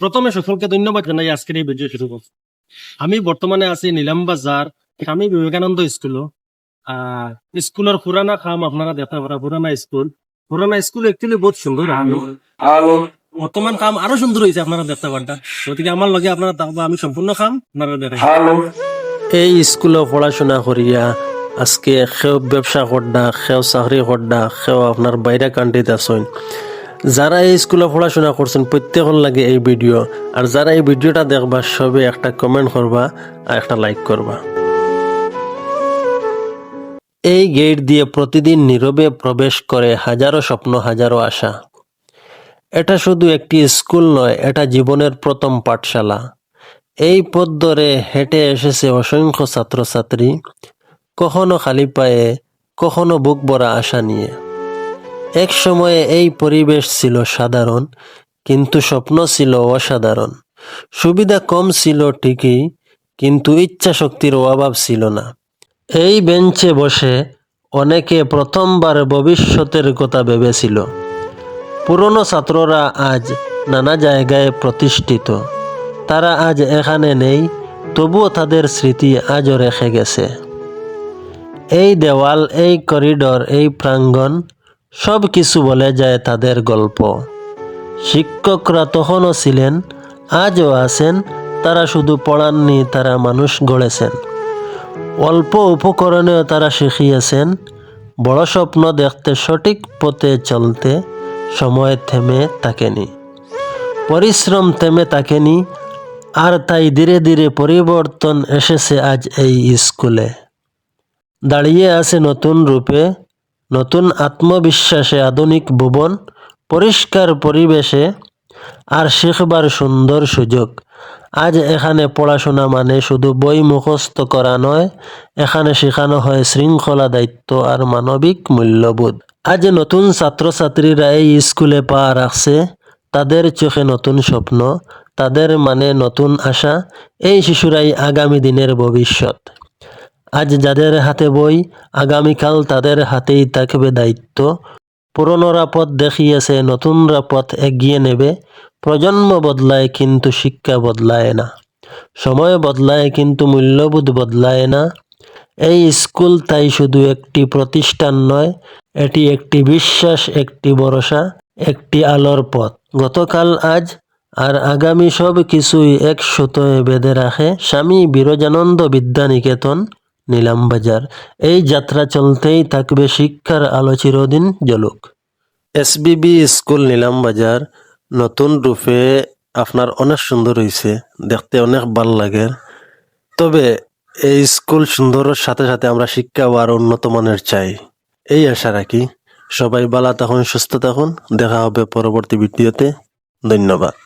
প্রথমে সকলকে ধন্যবাদ জানাই আজকের এই ভিডিও শুরু করছি। আমি বর্তমানে আছি নিলাম বাজার স্বামী বিবেকানন্দ স্কুল। আর স্কুলের পুরানা খাম আপনারা দেখতে পারা পুরানা স্কুল। পুরানা স্কুল একচুয়ালি বহুত সুন্দর বর্তমান কাম আরও সুন্দর হয়েছে আপনারা দেখতে পারটা গতিকে আমার লগে আপনারা থাকবা আমি সম্পূর্ণ খাম আপনারা দেখেন এই স্কুলে পড়াশোনা করিয়া আজকে সেও ব্যবসা করডা সেও চাকরি করডা সেও আপনার বাইরে কান্ট্রিতে আসেন যারা এই স্কুলে পড়াশোনা করছেন, প্রত্যেকের লাগে এই ভিডিও। আর যারা এই ভিডিওটা দেখবা, সবে একটা কমেন্ট করবা আর একটা লাইক করবা। এই গেট দিয়ে প্রতিদিন নীরবে প্রবেশ করে হাজারো স্বপ্ন, হাজারো আশা। এটা শুধু একটি স্কুল নয়, এটা জীবনের প্রথম পাঠশালা। এই পথ ধরে হেঁটে এসেছে অসংখ্য ছাত্রছাত্রী। কখনো খালি পায়ে, কখনো বুক ভরা আশা নিয়ে। এক সময়ে এই পরিবেশ ছিল সাধারণ, কিন্তু স্বপ্ন ছিল অসাধারণ। সুবিধা কম ছিল ঠিকই, কিন্তু ইচ্ছা শক্তির অভাব ছিল না। এই বেঞ্চে বসে অনেকে প্রথমবার ভবিষ্যতের কথা ভেবেছিল। পুরনো ছাত্ররা আজ নানা জায়গায় প্রতিষ্ঠিত। তারা আজ এখানে নেই, তবুও তাদের স্মৃতি আজও রেখে গেছে। এই দেওয়াল, এই করিডর, এই প্রাঙ্গণ সব কিছু বলে যায় তাদের গল্প। শিক্ষকরা তখনও ছিলেন, আজও আছেন, তারা শুধু পড়াননি, তারা মানুষ গড়েছেন। অল্প উপকরণেও তারা শিখিয়েছেন, বড় স্বপ্ন দেখতে সঠিক পথে চলতে সময় থেমে থাকেনি। পরিশ্রম থেমে থাকেনি, আর তাই ধীরে ধীরে পরিবর্তন এসেছে আজ এই স্কুলে। দাঁড়িয়ে আছে নতুন রূপে নতুন আত্মবিশ্বাসে আধুনিক ভুবন, পরিষ্কার পরিবেশে আর শিখবার সুন্দর সুযোগ। আজ এখানে পড়াশোনা মানে শুধু বই মুখস্থ করা নয়, এখানে শেখানো হয় শৃঙ্খলা দায়িত্ব আর মানবিক মূল্যবোধ। আজ নতুন ছাত্রছাত্রীরা এই স্কুলে পা রাখছে, তাদের চোখে নতুন স্বপ্ন, তাদের মানে নতুন আশা, এই শিশুরাই আগামী দিনের ভবিষ্যৎ। আজ যাদের হাতে বই, আগামীকাল তাদের হাতেই থাকবে দায়িত্ব। পুরনোরা পথ দেখিয়েছে, নতুনরা পথ এগিয়ে নেবে। প্রজন্ম বদলায়, কিন্তু শিক্ষা বদলায় না। সময় বদলায়, কিন্তু মূল্যবোধ বদলায় না। এই স্কুল তাই শুধু একটি প্রতিষ্ঠান নয়, এটি একটি বিশ্বাস, একটি ভরসা, একটি আলোর পথ। গতকাল, আজ আর আগামী সব কিছুই এক সুতোয় বেঁধে রাখে স্বামী বিরজানন্দ বিদ্যানিকেতন। নিলামবাজার এই যাত্রা চলতেই থাকবে শিক্ষার আলো চিরদিন জ্বলুক। এসবিবি স্কুল নিলাম বাজার, নতুন রূপে আপনার অনেক সুন্দর হয়েছে দেখতে অনেক ভালো লাগে। তবে এই স্কুল সুন্দরের সাথে সাথে আমরা শিক্ষা ও আরও উন্নত মানের চাই। এই আশা রাখি। সবাই ভালো থাকুন, সুস্থ থাকুন। দেখা হবে পরবর্তী ভিডিওতে। ধন্যবাদ।